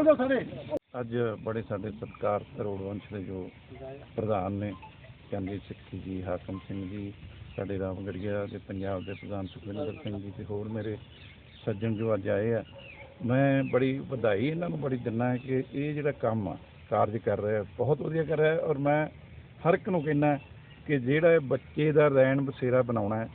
ਖੋਲ ਦਿਓ ਸਾਰੇ। ਅੱਜ ਬੜੇ ਸਾਡੇ ਸਤਿਕਾਰ ਕਰੋੜਵੰਸ਼ ਦੇ ਜੋ ਪ੍ਰਧਾਨ ਨੇ ਚੰਦੇਜ ਸਿੱਖੀ ਜੀ, ਹਾਕਮ ਸਿੰਘ ਜੀ, ਸਾਡੇ ਰਾਮਗੜੀਆ ਦੇ ਪੰਜਾਬ ਦੇ ਪ੍ਰਧਾਨ ਸੁਖਵਿੰਦਰ ਸਿੰਘ ਜੀ ਤੇ ਹੋਰ ਮੇਰੇ ਸੱਜਣ ਜੋ ਅੱਜ ਆਏ ਆ, ਮੈਂ ਬੜੀ ਵਧਾਈ ਇਹਨਾਂ ਨੂੰ ਬੜੀ ਦਿੰਦਾ ਕਿ ਇਹ ਜਿਹੜਾ ਕੰਮ ਆ, ਕਾਰਜ ਕਰ ਰਿਹਾ ਬਹੁਤ ਵਧੀਆ ਕਰ ਰਿਹਾ ਔਰ ਮੈਂ ਹਰ ਇੱਕ ਨੂੰ ਕਹਿੰਦਾ ਕਿ ਜਿਹੜਾ ਬੱਚੇ ਦਾ ਰਹਿਣ ਬਸੇਰਾ ਬਣਾਉਣਾ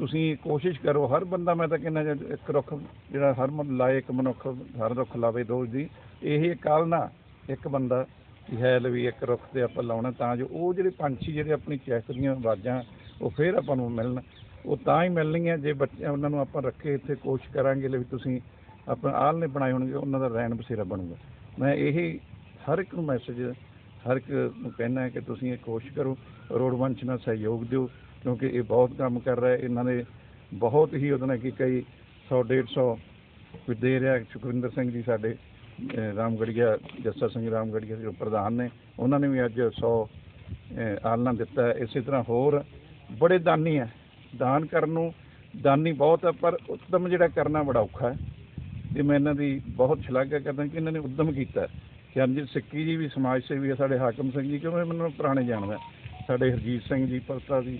ਤੁਸੀਂ ਕੋਸ਼ਿਸ਼ ਕਰੋ, ਹਰ ਬੰਦਾ ਮੈਂ ਤਾਂ ਕਹਿੰਦਾ ਜੇ ਇੱਕ ਰੁੱਖ ਜਿਹੜਾ ਹਰ ਮਨ ਲਾਏ ਇੱਕ ਮਨੁੱਖ, ਹਰ ਰੁੱਖ ਲਾਵੇ ਰੋਜ਼ ਦੀ ਇਹ ਕੱਲ ਨਾ ਇੱਕ ਬੰਦਾ ਵੀ ਹੈ ਲਵੀ ਇੱਕ ਰੁੱਖ ਤੇ ਆਪਾਂ ਲਾਉਣਾ ਤਾਂ ਜੋ ਉਹ ਜਿਹੜੇ ਪੰਛੀ ਜਿਹੜੇ ਆਪਣੀ ਚਹਿਕ ਆਵਾਜ਼ਾਂ, ਉਹ ਫੇਰ ਆਪਾਂ ਨੂੰ ਮਿਲਣ। ਉਹ ਤਾਂ ਹੀ ਮਿਲਣਗੀਆਂ ਜੇ ਬੱਚੇ, ਉਹਨਾਂ ਨੂੰ ਆਪਾਂ ਰੱਖੇ ਇੱਥੇ, ਕੋਸ਼ਿਸ਼ ਕਰਾਂਗੇ ਲਈ ਤੁਸੀਂ ਆਪਣਾ ਆਲ ਨੇ ਬਣਾਏ ਹੋਣਗੇ, ਉਹਨਾਂ ਦਾ ਰਹਿਣ ਬਸੇਰਾ ਬਣੂਗਾ। ਮੈਂ ਇਹ ਹਰ ਇੱਕ ਨੂੰ ਮੈਸੇਜ ਹਰ ਇੱਕ ਨੂੰ ਕਹਿਣਾ ਹੈ ਕਿ ਤੁਸੀਂ ਇਹ ਕੋਸ਼ਿਸ਼ ਕਰੋ, ਰੋਡ ਵੰਸ਼ ਨਾਲ ਸਹਿਯੋਗ ਦਿਓ। ਕਿਉਂਕਿ ਇਹ ਬਹੁਤ ਕੰਮ ਕਰ ਰਿਹਾ ਇਹਨਾਂ ਨੇ ਬਹੁਤ ਹੀ ਉਹਦੇ ਨਾਲ ਕਿ ਕਈ 100 150 ਕੋਈ ਦੇ ਰਿਹਾ ਸੁਖਵਿੰਦਰ ਸਿੰਘ ਜੀ ਸਾਡੇ ਰਾਮਗੜੀਆ, ਜੱਸਾ ਸਿੰਘ ਰਾਮਗੜੀਆ ਜੋ ਪ੍ਰਧਾਨ ਨੇ, ਉਹਨਾਂ ਨੇ ਵੀ ਅੱਜ 100 ਅਹ ਆਲਣਾ ਦਿੱਤਾ ਇਸੇ ਤਰ੍ਹਾਂ ਹੋਰ ਬੜੇ ਦਾਨੀ ਹੈ। ਦਾਨ ਕਰਨ ਨੂੰ ਦਾਨੀ ਬਹੁਤ ਹੈ, ਪਰ ਉਦਮ ਜਿਹੜਾ ਕਰਨਾ ਬੜਾ ਔਖਾ ਹੈ। ਤੇ ਮੈਂ ਇਹਨਾਂ ਦੀ ਬਹੁਤ ਸ਼ਲਾਘਾ ਕਰਦਾ ਕਿ ਇਹਨਾਂ ਨੇ ਉਦਮ ਕੀਤਾ ਚਰਨਜੀਤ ਸਿੱਕੀ ਜੀ ਵੀ ਸਮਾਜ ਸੇਵੀ ਹੈ, ਸਾਡੇ ਹਾਕਮ ਸਿੰਘ ਜੀ, ਕਿਉਂਕਿ ਮੈਨੂੰ ਪੁਰਾਣੇ ਜਾਣਦਾ ਸਾਡੇ ਹਰਜੀਤ ਸਿੰਘ ਜੀ ਪਲਤਾ ਜੀ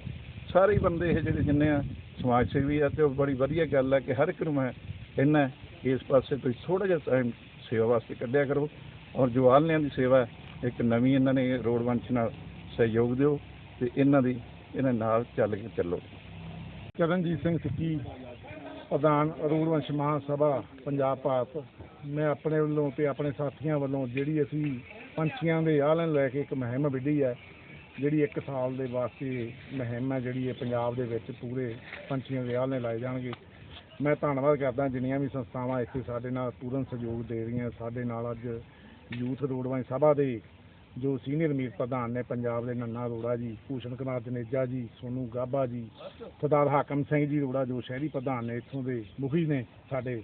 ਸਾਰੇ ਹੀ ਬੰਦੇ ਇਹ ਜਿਹੜੇ ਜਿੰਨੇ ਆ ਸਮਾਜ ਸੇਵੀ ਆ ਤੇ ਉਹ ਬੜੀ ਵਧੀਆ ਗੱਲ ਹੈ ਕਿ ਹਰ ਇੱਕ ਨੂੰ ਮੈਂ ਇਹਨਾਂ ਇਸ ਪਾਸੇ ਤੁਸੀਂ ਥੋੜਾ ਜਿਹਾ ਟਾਈਮ ਸੇਵਾ ਵਾਸਤੇ ਕੱਢਿਆ ਕਰੋ ਔਰ ਜੋ ਆਲਨਿਆਂ ਦੀ ਸੇਵਾ ਇੱਕ ਨਵੀਂ ਇਹਨਾਂ ਨੇ ਰੋਡ ਵੰਸ਼ ਨਾਲ ਸਹਿਯੋਗ ਦਿਓ ਤੇ ਇਹਨਾਂ ਦੀ, ਇਹਨਾਂ ਨਾਲ ਚੱਲ ਕੇ ਚੱਲੋ। ਚਰਨਜੀਤ ਸਿੰਘ ਸਿੱਕੀ, ਪ੍ਰਧਾਨ ਅਰੂੜ ਵੰਸ਼ ਮਹਾਸਭਾ, ਪੰਜਾਬ ਭਾਰਤ। ਮੈਂ ਆਪਣੇ ਵੱਲੋਂ ਤੇ ਆਪਣੇ ਸਾਥੀਆਂ ਵੱਲੋਂ ਜਿਹੜੀ ਅਸੀਂ ਪੰਛੀਆਂ ਦੇ ਆਲਣ ਲੈ ਕੇ ਇੱਕ ਮੁਹਿੰਮ ਵਿੱਢੀ ਹੈ ਜਿਹੜੀ 1 ਸਾਲ ਦੇ ਵਾਸਤੇ ਮੁਹਿੰਮ ਹੈ ਜਿਹੜੀ ਇਹ ਪੰਜਾਬ ਦੇ ਵਿੱਚ ਪੂਰੇ ਪੰਛੀਆਂ ਦੇ ਆਲਣੇ ਲਾਏ ਜਾਣਗੇ। ਮੈਂ ਧੰਨਵਾਦ ਕਰਦਾ ਜਿੰਨੀਆਂ ਵੀ ਸੰਸਥਾਵਾਂ ਇੱਥੇ ਸਾਡੇ ਨਾਲ ਪੂਰਨ ਸਹਿਯੋਗ ਦੇ ਰਹੀਆਂ, ਸਾਡੇ ਨਾਲ ਅੱਜ ਯੂਥ ਰੋਡਵਾਂ ਸਭਾ ਦੇ ਜੋ ਸੀਨੀਅਰ ਮੀਤ ਪ੍ਰਧਾਨ ਨੇ ਪੰਜਾਬ ਦੇ ਨੰਨਾ ਅਰੋੜਾ ਜੀ, ਭੂਸ਼ਣ ਕੁਮਾਰ ਜਨੇਜਾ ਜੀ, ਸੋਨੂ ਗਾਬਾ ਜੀ, ਸਰਦਾਰ ਹਾਕਮ ਸਿੰਘ ਜੀ ਅਰੋੜਾ ਜੋ ਸ਼ਹਿਰੀ ਪ੍ਰਧਾਨ ਨੇ ਇੱਥੋਂ ਦੇ ਮੁਖੀ ਨੇ ਸਾਡੇ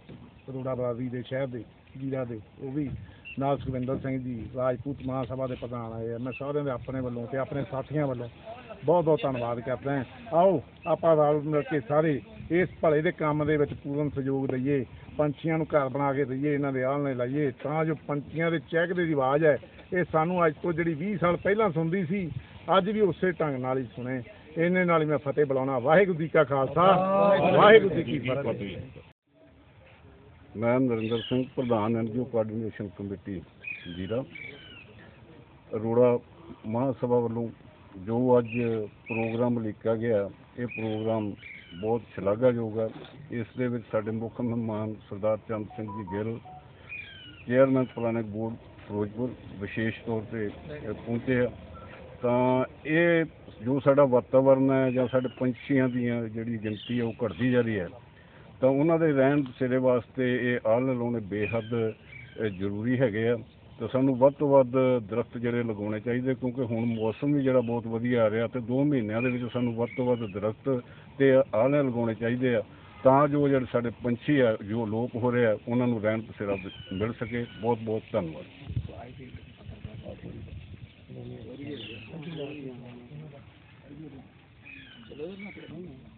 ਅਰੋੜਾ ਬਰਾਦਰੀ ਦੇ ਸ਼ਹਿਰ ਦੇ, ਜੀਰਾ ਦੇ, ਉਹ ਵੀ ਨਾਲ ਸੁਖਵਿੰਦਰ ਸਿੰਘ ਜੀ ਰਾਜਪੂਤ ਮਹਾਸਭਾ ਦੇ ਪ੍ਰਧਾਨ ਆਏ ਆ। ਮੈਂ ਸਾਰਿਆਂ ਦੇ ਆਪਣੇ ਵੱਲੋਂ ਤੇ ਆਪਣੇ ਸਾਥੀਆਂ ਵੱਲੋਂ ਬਹੁਤ ਬਹੁਤ ਧੰਨਵਾਦ ਕਰਦਾ ਹਾਂ। ਆਓ ਆਪਾਂ ਰਲ ਮਿਲ ਕੇ ਸਾਰੇ ਇਸ ਭਲੇ ਦੇ ਕੰਮ ਦੇ ਵਿੱਚ ਪੂਰਨ ਸਹਿਯੋਗ ਦਈਏ ਪੰਛੀਆਂ ਨੂੰ ਘਰ ਬਣਾ ਕੇ ਦਈਏ ਇਹਨਾਂ ਦੇ ਆਲਣੇ ਲਾਈਏ ਤਾਂ ਜੋ ਪੰਛੀਆਂ ਦੇ ਚਹਿਕਦੇ ਦੀ ਆਵਾਜ਼ ਹੈ। ਇਹ ਸਾਨੂੰ ਅੱਜ ਤੋਂ ਜਿਹੜੀ 20 ਸਾਲ ਪਹਿਲਾਂ ਸੁਣਦੀ ਸੀ ਅੱਜ ਵੀ ਉਸੇ ਢੰਗ ਨਾਲ ਹੀ ਸੁਣੇ। ਇਹਨੇ ਨਾਲ ਹੀ ਮੈਂ ਫਤਿਹ ਬੁਲਾਉਣਾ। ਵਾਹਿਗੁਰੂ ਜੀ ਕਾ ਖਾਲਸਾ। ਵਾਹਿਗੁਰੂ ਜੀ ਕੀ ਫਤਿਹ। ਮੈਂ ਨਰਿੰਦਰ ਸਿੰਘ, ਪ੍ਰਧਾਨ ਐਨਜੀਓ ਕੋਆਰਡੀਨੇਸ਼ਨ ਕਮੇਟੀ ਜੀਰਾ। ਅਰੋੜਾ ਮਹਾਸਭਾ ਵੱਲੋਂ ਜੋ ਅੱਜ ਪ੍ਰੋਗਰਾਮ ਲਿਖਿਆ ਗਿਆ, ਇਹ ਪ੍ਰੋਗਰਾਮ ਬਹੁਤ ਸ਼ਲਾਘਾਯੋਗ ਹੈ। ਇਸ ਦੇ ਵਿੱਚ ਸਾਡੇ ਮੁੱਖ ਮਹਿਮਾਨ Sardar Chand Singh ji Gill, chairman planning board Ferozepur ਵਿਸ਼ੇਸ਼ ਤੌਰ ਤੇ ਪਹੁੰਚੇ ਆ। ਤਾਂ ਇਹ ਜੋ ਸਾਡਾ ਵਾਤਾਵਰਨ ਹੈ ਜਾਂ ਸਾਡੇ ਪੰਛੀਆਂ ਦੀਆਂ ਜਿਹੜੀ ਗਿਣਤੀ ਹੈ, ਉਹ ਘਟਦੀ ਜਾ ਰਹੀ ਹੈ। ਤਾਂ ਉਹਨਾਂ ਦੇ ਰਹਿਣ ਬਸੇਰੇ ਵਾਸਤੇ ਇਹ ਆਲ ਲਾਉਣੇ ਬੇਹੱਦ ਜ਼ਰੂਰੀ ਹੈਗੇ ਆ। ਤਾਂ ਸਾਨੂੰ ਵੱਧ ਤੋਂ ਵੱਧ ਦਰਖਤ ਜਿਹੜੇ ਲਗਾਉਣੇ ਚਾਹੀਦੇ, ਕਿਉਂਕਿ ਹੁਣ ਮੌਸਮ ਵੀ ਜਿਹੜਾ ਬਹੁਤ ਵਧੀਆ ਆ ਰਿਹਾ ਤੇ 2 ਮਹੀਨਿਆਂ ਦੇ ਵਿੱਚ ਸਾਨੂੰ ਵੱਧ ਤੋਂ ਵੱਧ ਦਰਖਤ ਤੇ ਆਲੇ ਲਗਾਉਣੇ ਚਾਹੀਦੇ ਆ। ਤਾਂ ਜੋ ਜਿਹੜੇ ਸਾਡੇ ਪੰਛੀ ਆ, ਜੋ ਲੋਪ ਹੋ ਰਹੇ ਆ, ਉਹਨਾਂ ਨੂੰ ਰਹਿਣ ਬਸੇਰਾ ਮਿਲ ਸਕੇ। ਬਹੁਤ ਬਹੁਤ ਧੰਨਵਾਦ। ਚਲੋ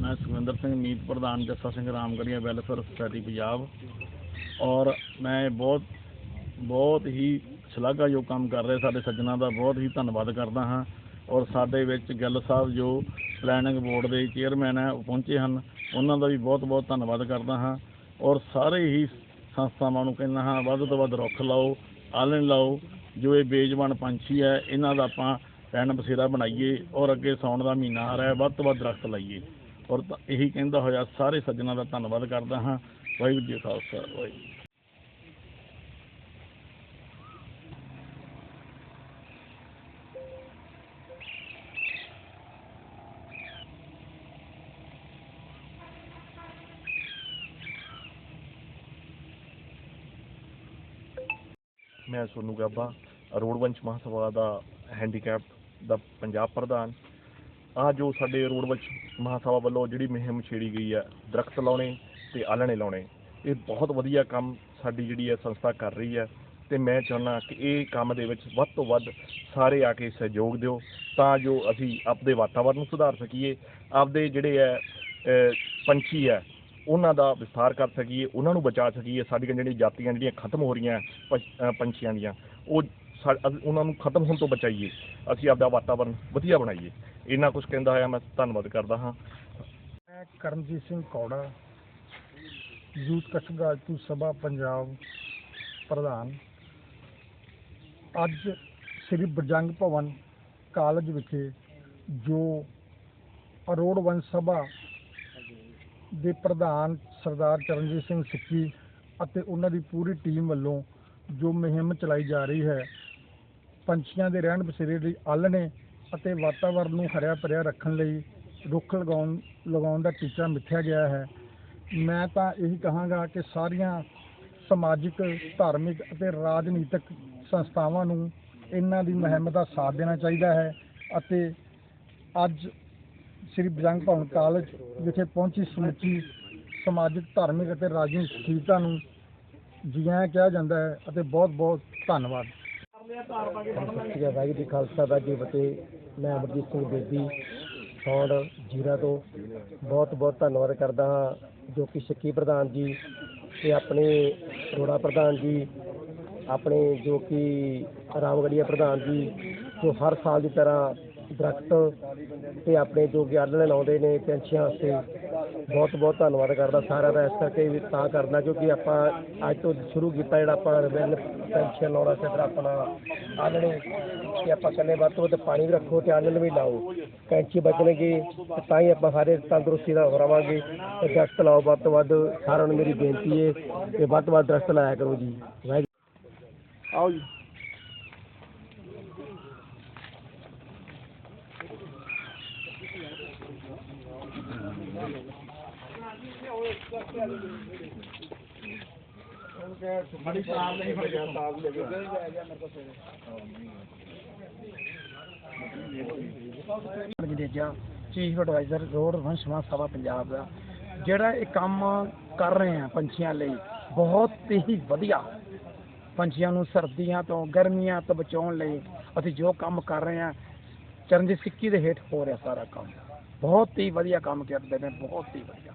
ਮੈਂ ਸੁਖਵਿੰਦਰ ਸਿੰਘ, ਮੀਤ ਪ੍ਰਧਾਨ, ਜੱਸਾ ਸਿੰਘ ਰਾਮਗੜੀਆ, ਵੈਲਫੇਅਰ ਸੁਸਾਇਟੀ, ਪੰਜਾਬ। ਔਰ ਮੈਂ ਬਹੁਤ ਬਹੁਤ ਹੀ ਸ਼ਲਾਘਾਯੋਗ ਕੰਮ ਕਰ ਰਹੇ ਸਾਡੇ ਸੱਜਣਾ ਦਾ। ਬਹੁਤ ਹੀ ਧੰਨਵਾਦ ਕਰਦਾ ਹਾਂ। ਔਰ ਸਾਡੇ ਵਿੱਚ ਗਿੱਲ ਸਾਹਿਬ ਜੋ ਪਲੈਨਿੰਗ ਬੋਰਡ ਦੇ ਚੇਅਰਮੈਨ ਹੈ, ਉਹ ਪਹੁੰਚੇ ਹਨ। ਉਹਨਾਂ ਦਾ ਵੀ ਬਹੁਤ ਬਹੁਤ ਧੰਨਵਾਦ ਕਰਦਾ ਹਾਂ। ਔਰ ਸਾਰੇ ਹੀ ਸੰਸਥਾਵਾਂ ਨੂੰ ਕਹਿੰਦਾ ਹਾਂ, ਵੱਧ ਤੋਂ ਵੱਧ ਰੁੱਖ ਲਾਓ ਆਲਣ ਲਾਓ, ਜੋ ਇਹ ਬੇਜਵਾਨ ਪੰਛੀ ਹੈ, ਇਹਨਾਂ ਦਾ ਆਪਾਂ ਰਹਿਣ ਬਸੇਰਾ ਬਣਾਈਏ ਔਰ ਅੱਗੇ ਸਾਉਣ ਦਾ ਮਹੀਨਾ ਆ ਰਿਹਾ ਹੈ, ਵੱਧ ਤੋਂ ਵੱਧ ਦਰਖਤ ਲਾਈਏ। ਔਰ ਤਾਂ ਇਹੀ ਕਹਿੰਦਾ ਹੋਇਆ, ਸਾਰੇ ਸੱਜਣਾ ਦਾ ਧੰਨਵਾਦ ਕਰਦਾ ਹਾਂ। ਵਾਹਿਗੁਰੂ ਜੀ ਖਾਲਸਾ, ਵਾਹਿਗੁਰੂ ਮੈਂ ਸੋਨੂ ਗਾਬਾ ਰੋਡਵੰਸ਼ ਮਹਾਸਭਾ ਦਾ ਹੈਂਡੀਕੈਪ ਦਾ ਪੰਜਾਬ ਪ੍ਰਧਾਨ। ਆ ਜੋ ਸਾਡੇ ਰੋਡਵੰਸ਼ ਮਹਾਸਭਾ ਵੱਲੋਂ ਜਿਹੜੀ ਮੁਹਿੰਮ ਛੇੜੀ ਗਈ ਹੈ, ਦਰਖਤ ਲਾਉਣੇ ਤੇ ਆਲਣੇ ਲਾਉਣੇ, ਇਹ ਬਹੁਤ ਵਧੀਆ ਕੰਮ ਸਾਡੀ ਜਿਹੜੀ ਹੈ ਸੰਸਥਾ ਕਰ ਰਹੀ ਹੈ ਤੇ ਮੈਂ ਚਾਹੁੰਦਾ ਕਿ ਇਹ ਕੰਮ ਦੇ ਵਿੱਚ ਵੱਧ ਤੋਂ ਵੱਧ ਸਾਰੇ ਆ ਕੇ ਸਹਿਯੋਗ ਦਿਓ ਤਾਂ ਜੋ ਅਸੀਂ ਆਪਦੇ ਵਾਤਾਵਰਣ ਨੂੰ ਸੁਧਾਰ ਸਕੀਏ। ਆਪਦੇ ਜਿਹੜੇ ਹੈ ਪੰਛੀ ਹੈ ਉਹਨਾਂ ਦਾ ਵਿਸਥਾਰ ਕਰ ਸਕੀਏ, ਉਹਨਾਂ ਨੂੰ ਬਚਾ ਸਕੀਏ, ਸਾਡੀਆਂ ਜਿਹੜੀਆਂ ਜਾਤੀਆਂ ਜਿਹੜੀਆਂ ਖਤਮ ਹੋ ਰਹੀਆਂ ਪਸ਼- ਪੰਛੀਆਂ ਦੀਆਂ, ਉਹ ਸਾ- ਉਹਨਾਂ ਨੂੰ ਖਤਮ ਹੋਣ ਤੋਂ ਬਚਾਈਏ, ਅਸੀਂ ਆਪਦਾ ਵਾਤਾਵਰਣ ਵਧੀਆ ਬਣਾਈਏ। ਇੰਨਾ ਕੁਝ ਕਹਿੰਦਾ ਹੋਇਆ ਮੈਂ, ਧੰਨਵਾਦ ਕਰਦਾ ਹਾਂ। ਮੈਂ ਕਰਮਜੀਤ ਸਿੰਘ ਕੌੜਾ, ਯੂਥ ਕਸ਼ਗਾਜਪੁਰ ਸਭਾ ਪੰਜਾਬ ਪ੍ਰਧਾਨ। ਅੱਜ ਸ੍ਰੀ ਬਰਜੰਗ ਭਵਨ ਕਾਲਜ ਵਿਖੇ ਜੋ ਅਰੋੜ ਵੰਸ਼ ਸਭਾ ਦੇ ਪ੍ਰਧਾਨ ਸਰਦਾਰ ਚਰਨਜੀਤ ਸਿੰਘ ਸਿੱਕੀ ਅਤੇ ਉਹਨਾਂ ਦੀ ਪੂਰੀ ਟੀਮ ਵੱਲੋਂ ਜੋ ਮੁਹਿੰਮ ਚਲਾਈ ਜਾ ਰਹੀ ਹੈ, ਪੰਛੀਆਂ ਦੇ ਰਹਿਣ ਬਸੇਰੇ ਲਈ ਆਲ੍ਹਣੇ ਅਤੇ ਵਾਤਾਵਰਣ ਨੂੰ ਹਰਿਆ ਭਰਿਆ ਰੱਖਣ ਲਈ ਰੁੱਖ ਲਗਾਉਣ ਲਗਾਉਣ ਦਾ ਟੀਚਾ ਮਿੱਥਿਆ ਗਿਆ ਹੈ। ਮੈਂ ਤਾਂ ਇਹੀ ਕਹਾਂਗਾ ਕਿ ਸਾਰੀਆਂ ਸਮਾਜਿਕ, ਧਾਰਮਿਕ ਅਤੇ ਰਾਜਨੀਤਿਕ ਸੰਸਥਾਵਾਂ ਨੂੰ ਇਹਨਾਂ ਦੀ ਮੁਹਿੰਮ ਦਾ ਸਾਥ ਦੇਣਾ ਚਾਹੀਦਾ ਹੈ ਅਤੇ ਅੱਜ ਸ੍ਰੀ ਬਜੰਗ ਭਵਨ ਕਾਲਜ ਵਿਖੇ ਪਹੁੰਚੀ ਸਮੁੱਚੀ ਸਮਾਜਿਕ, ਧਾਰਮਿਕ ਅਤੇ ਰਾਜਨੀਤਿਕ ਸਥਿਰਤਾ ਨੂੰ ਜੀ ਕਿਹਾ ਜਾਂਦਾ ਹੈ ਅਤੇ ਬਹੁਤ ਬਹੁਤ ਧੰਨਵਾਦ। ਸਤਿ ਸ਼੍ਰੀ ਅਕਾਲ, ਵਾਹਿਗੁਰੂ ਜੀ ਖਾਲਸਾ ਦਾ ਜੀ ਫਤਿਹ। ਮੈਂ ਅਮਰਜੀਤ ਸਿੰਘ ਬੇਦੀ ਸੌਂਡ ਜੀਰਾ ਤੋਂ। ਬਹੁਤ ਬਹੁਤ ਧੰਨਵਾਦ ਕਰਦਾ ਹਾਂ, ਜੋ ਕਿ ਸ਼ੱਕੀ ਪ੍ਰਧਾਨ ਜੀ ਤੇ ਆਪਣੇ ਰੋੜਾ ਪ੍ਰਧਾਨ ਜੀ, ਆਪਣੇ ਜੋ ਕਿ ਰਾਮਗੜੀਆ ਪ੍ਰਧਾਨ ਜੀ, ਜੋ ਹਰ ਸਾਲ ਦੀ ਤਰ੍ਹਾਂ ਦਰਖਤ ਤੇ ਆਪਣੇ ਜੋ ਕਿ ਲਾਉਂਦੇ ਨੇ ਪੰਛੀਆਂ ਵਾਸਤੇ ਬਹੁਤ ਬਹੁਤ ਧੰਨਵਾਦ ਕਰਦਾ ਸਾਰਿਆਂ ਦਾ ਇਸ ਕਰਕੇ ਵੀ ਤਾਂ ਕਰਦਾ ਕਿਉਂਕਿ ਆਪਾਂ ਅੱਜ ਤੋਂ ਸ਼ੁਰੂ ਕੀਤਾ ਜਿਹੜਾ ਆਪਾਂ ਰਿਬਨ ਪੈਨਸ਼ਨ ਲਾਉਣਾ ਸੀ ਆਪਣਾ ਆਲਣੇ ਤੇ ਆਪਾਂ ਕਹਿੰਦੇ ਵੱਧ ਤੋਂ ਵੱਧ ਪਾਣੀ ਵੀ ਰੱਖੋ ਤੇ ਆਲਣ ਵੀ ਲਾਓ। ਪੰਛੀ ਬਚਣਗੇ ਤਾਂ ਹੀ ਆਪਾਂ ਸਾਰੇ ਤੰਦਰੁਸਤੀ ਨਾਲ ਰਵਾਂਗੇ। ਤੇ ਦਰਖਤ ਲਾਓ, ਵੱਧ ਤੋਂ ਵੱਧ ਸਾਰਿਆਂ ਨੂੰ ਮੇਰੀ ਬੇਨਤੀ ਹੈ ਕਿ ਵੱਧ ਤੋਂ ਵੱਧ ਦਰਖਤ ਲਾਇਆ ਕਰੋ ਜੀ। ਆਓ ਜੀ। ਜਡੇਜਾ ਚੀਫ ਐਡਵਾਈਜ਼ਰ ਰੋਡ ਵੰਸ਼ਮਾ ਸਭਾ ਪੰਜਾਬ ਦਾ, ਜਿਹੜਾ ਇਹ ਕੰਮ ਕਰ ਰਹੇ ਆ ਪੰਛੀਆਂ ਲਈ, ਬਹੁਤ ਹੀ ਵਧੀਆ। ਪੰਛੀਆਂ ਨੂੰ ਸਰਦੀਆਂ ਤੋਂ, ਗਰਮੀਆਂ ਤੋਂ ਬਚਾਉਣ ਲਈ ਅਸੀਂ ਜੋ ਕੰਮ ਕਰ ਰਹੇ ਆ, ਚਰਨਜੀਤ ਸਿੱਕੀ ਦੇ ਹੇਠ ਹੋ ਰਿਹਾ ਸਾਰਾ ਕੰਮ। ਬਹੁਤ ਹੀ ਵਧੀਆ ਕੰਮ ਕਰਦੇ ਨੇ, ਬਹੁਤ ਹੀ ਵਧੀਆ।